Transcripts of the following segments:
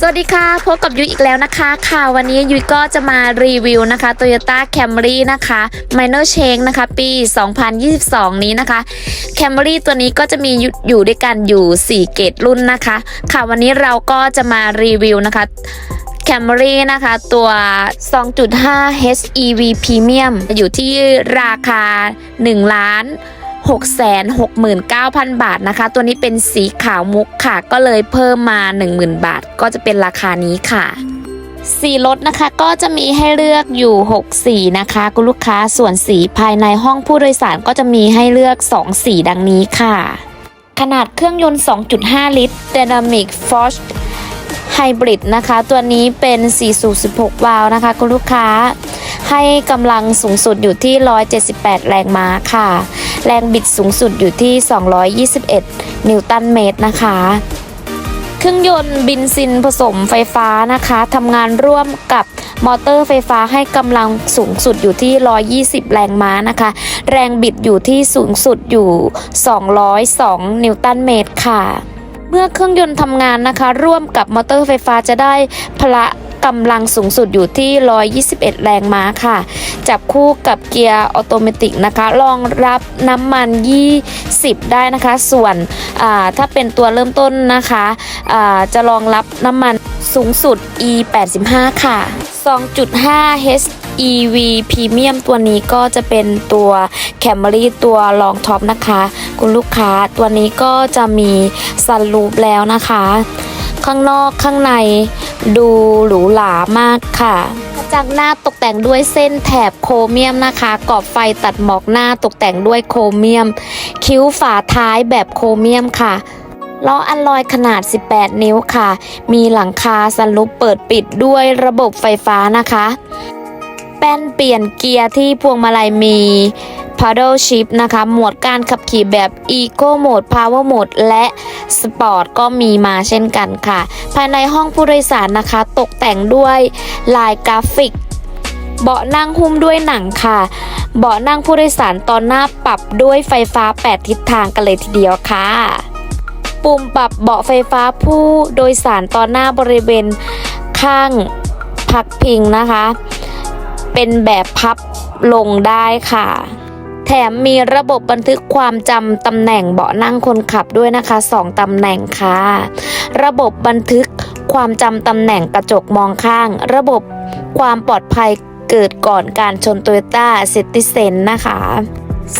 สวัสดีค่ะ พบกับยุ้ยอีกแล้วนะคะ ค่ะวันนี้ยุ้ยก็จะมารีวิวนะคะ Toyota Camry นะคะ Minor Change นะคะ ปี 2022 นี้นะคะ Camry ตัวนี้ก็จะมีอยู่ด้วยกันอยู่ 4 เกรดรุ่นนะคะ ค่ะวันนี้เราก็จะมารีวิวนะคะ Camry นะคะ ตัว 2.5 HEV Premium อยู่ที่ราคา 1 ล้าน 669,000 บาทนะคะ ตัวนี้เป็นสีขาวมุกค่ะ ก็เลยเพิ่มมา 10,000 บาท ก็จะเป็นราคานี้ค่ะสีรถนะคะก็จะมีให้เลือกอยู่ 6 สีนะคะคุณลูกค้าส่วนสีภายในห้องผู้โดยสารก็จะมีให้เลือก 2 สีดังนี้ค่ะ ขนาดเครื่องยนต์ 2.5 ลิตร Dynamic Force Hybrid นะคะ ตัวนี้เป็น4สูบ16 วาล์วนะคะคุณลูกค้า ให้กำลังสูงสุดอยู่ที่ 178 แรงม้าค่ะ แรงบิดสูงสุดอยู่ที่ 221 นิวตันเมตรนะคะ เครื่องยนต์บินซินผสมไฟฟ้านะคะทำงานร่วมกับมอเตอร์ไฟฟ้าให้กำลังสูงสุดอยู่ที่ 120 แรงม้านะคะ แรงบิดอยู่ที่สูงสุดอยู่ 202 นิวตันเมตรค่ะ เมื่อเครื่องยนต์ทำงานนะคะ ร่วมกับมอเตอร์ไฟฟ้าจะได้พละ กำลังสูงสุดอยู่ที่ 121 แรงม้าค่ะ จับคู่กับเกียร์ออโตเมติกนะคะรองรับน้ำมัน 20 ได้นะคะ ส่วนถ้าเป็นตัวเริ่มต้นนะคะจะรองรับน้ำมันสูงสุด E 85 ค่ะ 2.5 HEV Premium ตัวนี้ก็จะเป็นตัว Camry ตัวรองท็อปนะคะ คุณลูกค้าตัวนี้ก็จะมีซันรูปแล้วนะคะ ข้างนอกข้างใน ดูหรูหรามากค่ะจากหน้าตกแต่งด้วยเส้นแถบโครเมียมนะคะ กรอบไฟตัดหมอกหน้าตกแต่งด้วยโครเมียม คิ้วฝาท้ายแบบโครเมียมค่ะล้ออัลลอยขนาด 18 นิ้วค่ะ มีหลังคาสันลุปเปิดปิดด้วยระบบไฟฟ้านะคะ แป้นเปลี่ยนเกียร์ที่พวงมาลัยมี Paddle Shift นะคะ หมวดการขับขี่แบบ Eco Mode Power Mode และ Sport ก็มีมาเช่นกันค่ะ ภายในห้องผู้โดยสารนะคะ ตกแต่งด้วยลายกราฟิก เบาะนั่งหุ้มด้วยหนังค่ะ เบาะนั่งผู้โดยสารตอนหน้าปรับด้วยไฟฟ้า 8 ทิศทางกันเลยทีเดียวค่ะ ปุ่มปรับเบาะไฟฟ้าผู้โดยสารตอนหน้าบริเวณข้างพักพิงนะคะ เป็นแบบพับลงได้ค่ะ แถมมีระบบบันทึกความจำตำแหน่งเบาะนั่งคนขับด้วยนะคะ 2ตำแหน่งค่ะ ระบบบันทึกความจำตำแหน่งกระจกมองข้าง ระบบความปลอดภัยเกิดก่อนการชนโตโยต้าเซติเซนนะคะ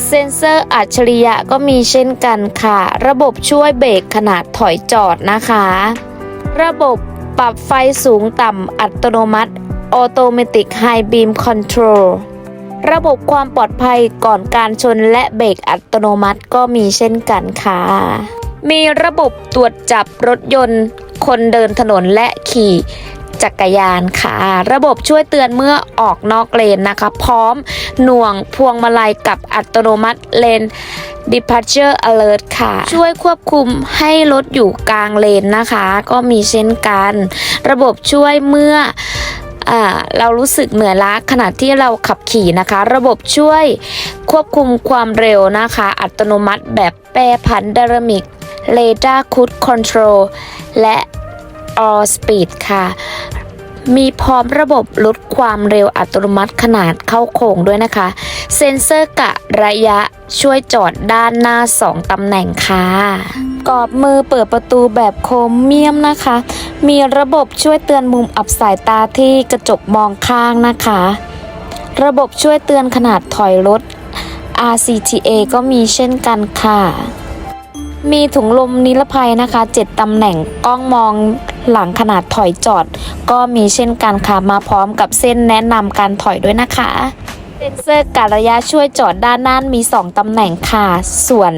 เซ็นเซอร์อัจฉริยะก็มีเช่นกันค่ะ ระบบช่วยเบรกขนาดถอยจอดนะคะ ระบบปรับไฟสูงต่ำอัตโนมัติ Automatic High Beam Control ร ระบบความปลอดภัยก่อนการชนและเบรกอัตโนมัติก็มีเช่นกันค่ะ มีระบบตรวจจับรถยนต์ คนเดินถนนและขี่จักรยานค่ะ ระบบช่วยเตือนเมื่อออกนอกเลนนะคะ พร้อมหน่วงพวงมาลัยกับอัตโนมัติเลน Departure Alert ค่ะ ช่วยควบคุมให้รถอยู่กลางเลนนะคะ ก็มีเช่นกัน ระบบช่วยเมื่อ อ่าเรารู้สึกเหนื่อยล้าขณะที่เราขับขี่นะคะ ระบบช่วยควบคุมความเร็วนะคะ อัตโนมัติแบบแปรผันดามิก r a d a r Cruise Control และ All Speed ค่ะ มีพร้อมระบบลดความเร็วอัตโนมัติขนาดเข้าโค้งด้วยนะคะ เซ็นเซอร์กะระยะช่วยจอดด้านหน้า 2 ตำแหน่งค่ะ กรอบมือเปิดประตูแบบโครเมียมนะคะ มีระบบช่วยเตือนมุมอับสายตาที่กระจกมองข้างนะคะ ระบบช่วยเตือนขนาดถอยรถ RCTA ก็มีเช่นกันค่ะ มีถุงลมนิรภัยนะคะ 7ตำแหน่งกล้องมองหลังขนาดถอยจอด ก็มีเช่นกันค่ะ มาพร้อมกับเส้นแนะนำการถอยด้วยนะคะ เซ็นเซอร์การระยะช่วยจอดด้านหน้ามี 2 ตำแหน่งค่ะ ส่วน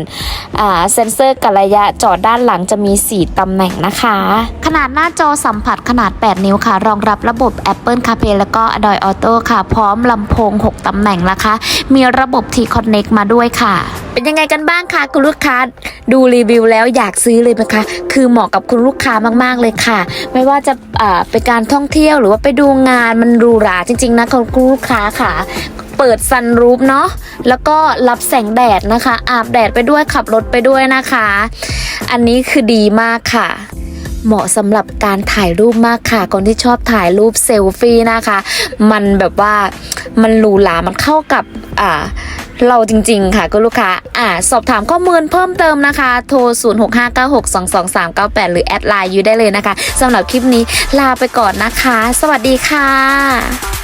อ่าเซ็นเซอร์การระยะจอดด้านหลังจะมี 4 ตำแหน่งนะคะ ขนาดหน้าจอสัมผัสขนาด 8 นิ้วค่ะ รองรับระบบ Apple CarPlay แล้วก็ Android Auto ค่ะ พร้อมลำโพง 6 ตำแหน่งนะคะ มีระบบ T-Connect มาด้วยค่ะ เป็นยังไงกันบ้างคะคุณลูกค้า ดูรีวิวแล้วอยากซื้อเลยไหมคะ คือเหมาะกับคุณลูกค้ามาก ๆ เลยค่ะ ไม่ว่าจะอ่าไปการท่องเที่ยวหรือว่าไปดูงานมันหรูหราจริง ๆนะคุณลูกค้าค่ะ เปิดซันรูฟเนาะแล้วก็รับแสงแดดนะคะ อาบแดดไปด้วยขับรถไปด้วยนะคะ อันนี้คือดีมากค่ะเหมาะสำหรับการถ่ายรูปมากค่ะ คนที่ชอบถ่ายรูปเซลฟี่นะคะ มันแบบว่ามันหรูหรา มันเข้ากับอ่าเราจริงๆค่ะคุณลูกค้า อ่า สอบถามข้อมูลเพิ่มเติมนะคะ โทร 0659622398 หรือแอดไลน์ยูได้เลยนะคะสำหรับคลิปนี้ลาไปก่อนนะคะ สวัสดีค่ะ